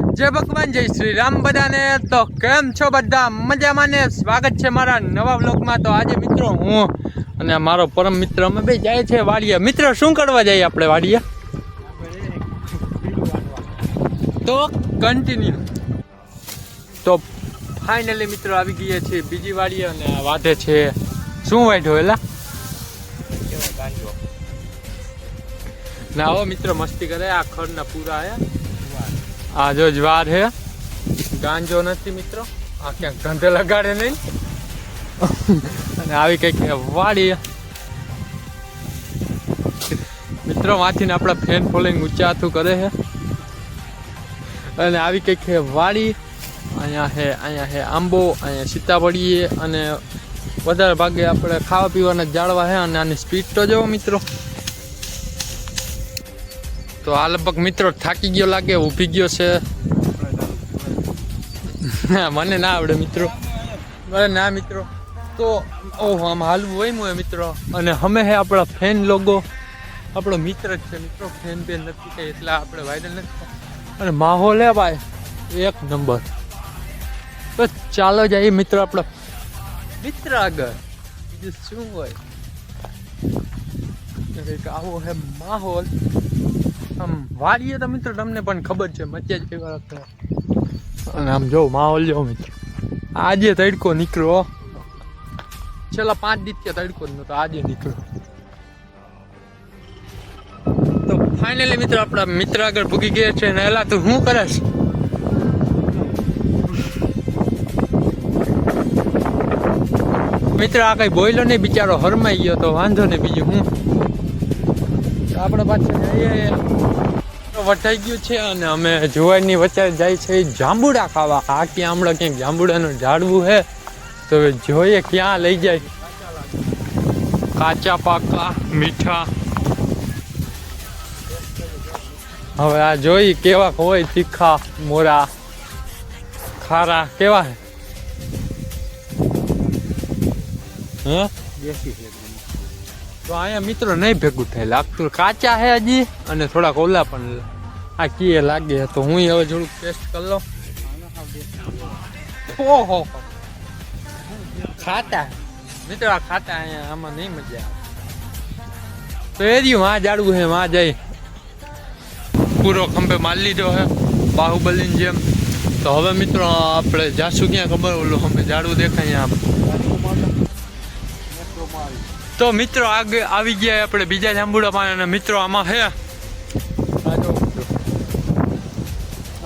જય ભગવાન જય શ્રી રામ બધાને. તો કેમ છો બધા? મજામાં ને? સ્વાગત છે મારા નવા વ્લોગમાં. તો આજે મિત્રો હું અને મારો પરમ મિત્ર અમે બે જાય છે વાડીએ. મિત્ર શું કરવા જઈએ આપણે વાડીએ? તો કન્ટિન્યુ તો ફાઇનલી મિત્રો આવી ગયા છે બીજી વાડીએ અને વાઢે છે. શું વાઢ્યો એલા? ના આવો મિત્રો મસ્તી કરે. આ ખડના પૂરા હે આ જો જ્વાર હે. ગાંજો નથી મિત્રો. આ ક્યાંક ગંધે લગાડે નહીં. અને આવી કંઈક વાડી મિત્રો વાંચીને આપણા ફેન ફોલોઈંગ ઊંચા હાથું કરે છે અને આવી કંઈક વાડી. અહીંયા છે અહીંયા છે આંબો, અહીંયા સીતાફળી અને વધારે ભાગે આપણે ખાવા પીવાના જાળવા છે અને આની સ્પીડ તો જો મિત્રો. તો આ લગભગ મિત્રો થાકી ગયો લાગે, ઊભી ગયો છે. મને ના આવડે મિત્રો. મને ના મિત્રો. તો, ઓહ, આમ હાલવું હોય હું મિત્રો. અને અમે હે આપણા ફેન લોગો આપણો મિત્ર જ છે મિત્રો, ફેન બેન નથી કઈ, એટલા આપણે વાયરલ નથી અને માહોલ હે ભાઈ, એક નંબર. તો ચાલો જઈએ મિત્રો આપણા મિત્ર આગળ. બીજું શું હોય? કંઈક આવો હે માહોલ. આમ વાડીએ તો મિત્રો તમને પણ ખબર છે મચે જ કેવા રાખે અને આમ જો માહોલ જો મિત્રો. આજે તડકો નીકળ્યો છેલ્લા પાંચ દિવસથી તડકો જ નતો આજે નીકળ્યો. તો ફાઇનલી મિત્રો આપણા મિત્ર આગળ ભૂગી ગયા છે ને એલા તું શું કરસ? મિત્ર આ કઈ બોયલો નહીં બિચારો હરમાઈ ગયો તો વાંધો નહીં બીજું હું? આપણે પાછળ વટાઈ ગયું છે અને અમે જુવારની વચ્ચે જાય છે જાંબુડા ખાવા. આ ક્યાં હમણાં ક્યાંક જાંબુડાનું ઝાડવું છે તો જોઈએ ક્યાં લઈ જાય. કાચા પાકા, મીઠા. હવે આ જોઈ કેવા હોય તીખા, મોરા, ખારા. કેવા હે? હે? તો અહીંયા મિત્રો નહીં ભેગું થાય. લાગતું કાચા હે હજી અને થોડાક ઓલા પણ આ કીએ લાગે તો હું હવે થોડુંક ટેસ્ટ કરી લઉં. ઓહો. ખાતા. મિત્રો આ ખાતા અહીંયા આમાં નહીં મજા આવે. તો એ રહ્યું માં જાડવું હે માં જઈ પૂરો ખંભે માર લીધો હે, બાહુબલીની જેમ. તો હવે મિત્રો આપણે જાશું ક્યાં ખબર? ઓલું ખંભે જાડવું દેખાય આમ તો મિત્રો આગે આવી ગયા આપણે બીજા જાંબુડા પાન અને મિત્રો આમાં હે આ જો મિત્રો.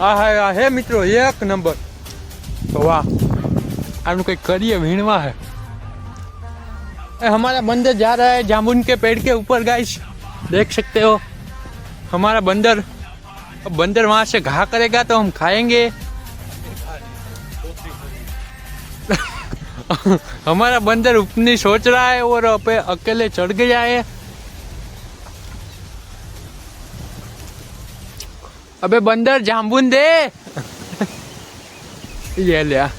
આ હે આ હે મિત્રો એક નંબર તો વાહ આનું કંઈક કરીએ વીણવા है ए, हमारा बंदर जा रहा है जामुन के पेड़ के ऊपर गाइस देख सकते हो हमारा बंदर अब बंदर वहां से घा करेगा तो हम खाएंगे हमारा बंदर अपनी सोच रहा है और अपे अकेले चढ़ गया है अबे बंदर जामुन दे ये लिया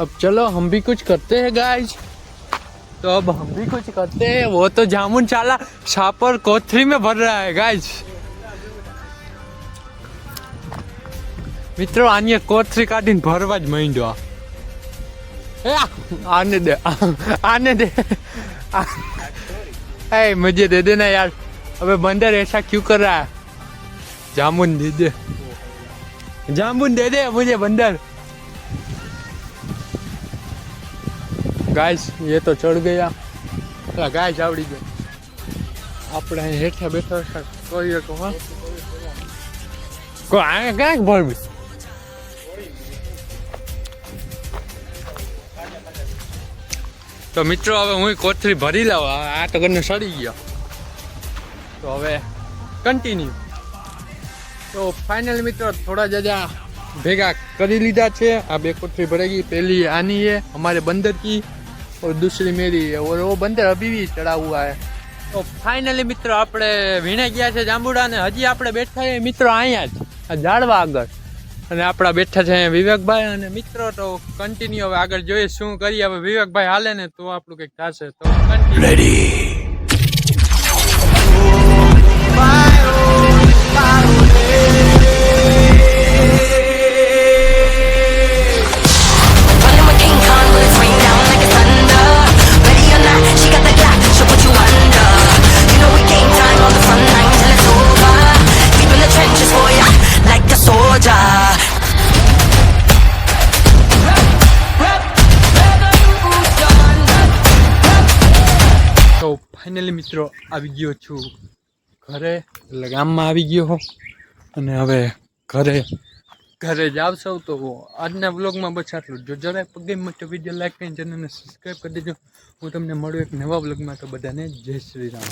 अब चलो हम भी कुछ करते हैं गाइस तो अब हम भी कुछ करते हैं वो तो जामुन चाला छापर कोथरी में भर रहा है गाइस મિત્રો આની કોથરી કાઢીને ભરવા જ માંડ્યો આ. એ આ, આને દે આને દે ए मुझे दे देना यार अबे बंदर ऐसा क्यों कर रहा है जामुन दे दे जामुन दे दे मुझे बंदर ગાઈસ એ તો ચડ ગયા પેલા ગાય આવડી ગઈ આપણે અહીં હેઠા બેઠા કરીએ તો હા કોઈ આ ક્યાંક ભરવી તો મિત્રો હવે હું કોથળી ભરી લઉં આ આ તો ઘરને સડી ગયો તો હવે કન્ટિન્યુ તો ફાઇનલ મિત્રો થોડા જજા ભેગા કરી લીધા છે આ બે કોથળી ભરાઈ ગઈ पहली आनी है हमारे बंदर की और दूसरी मेरी है और वो बंदर अभी भी चढ़ा हुआ है તો ફાઇનલી મિત્રો આપણે વીણે ગયા છે જાંબુડા ને હજી આપણે બેઠા છે મિત્રો અહીંયા જ આ ઝાડવા આગળ અને આપણા બેઠા છે વિવેકભાઈ અને મિત્રો, તો કન્ટિન્યુ હવે આગળ જોઈએ શું કરીએ. હવે વિવેકભાઈ હાલે ને, તો આપણું કંઈક થશે. તો કન્ટિન્યુ ફાઇનલી મિત્રો આવી ગયો છું ઘરે, એટલે ગામમાં આવી ગયો હો. અને હવે ઘરે ઘરે જ આવશો તો આજના વ્લોગમાં બસ આટલું જ. જરાય પગે માટે વીડિયો લાઈક કરીને ચેનલને સબસ્ક્રાઈબ કરી દેજો. હું તમને મળું એક નવા વ્લોગમાં. તો બધાને જય શ્રી રામ.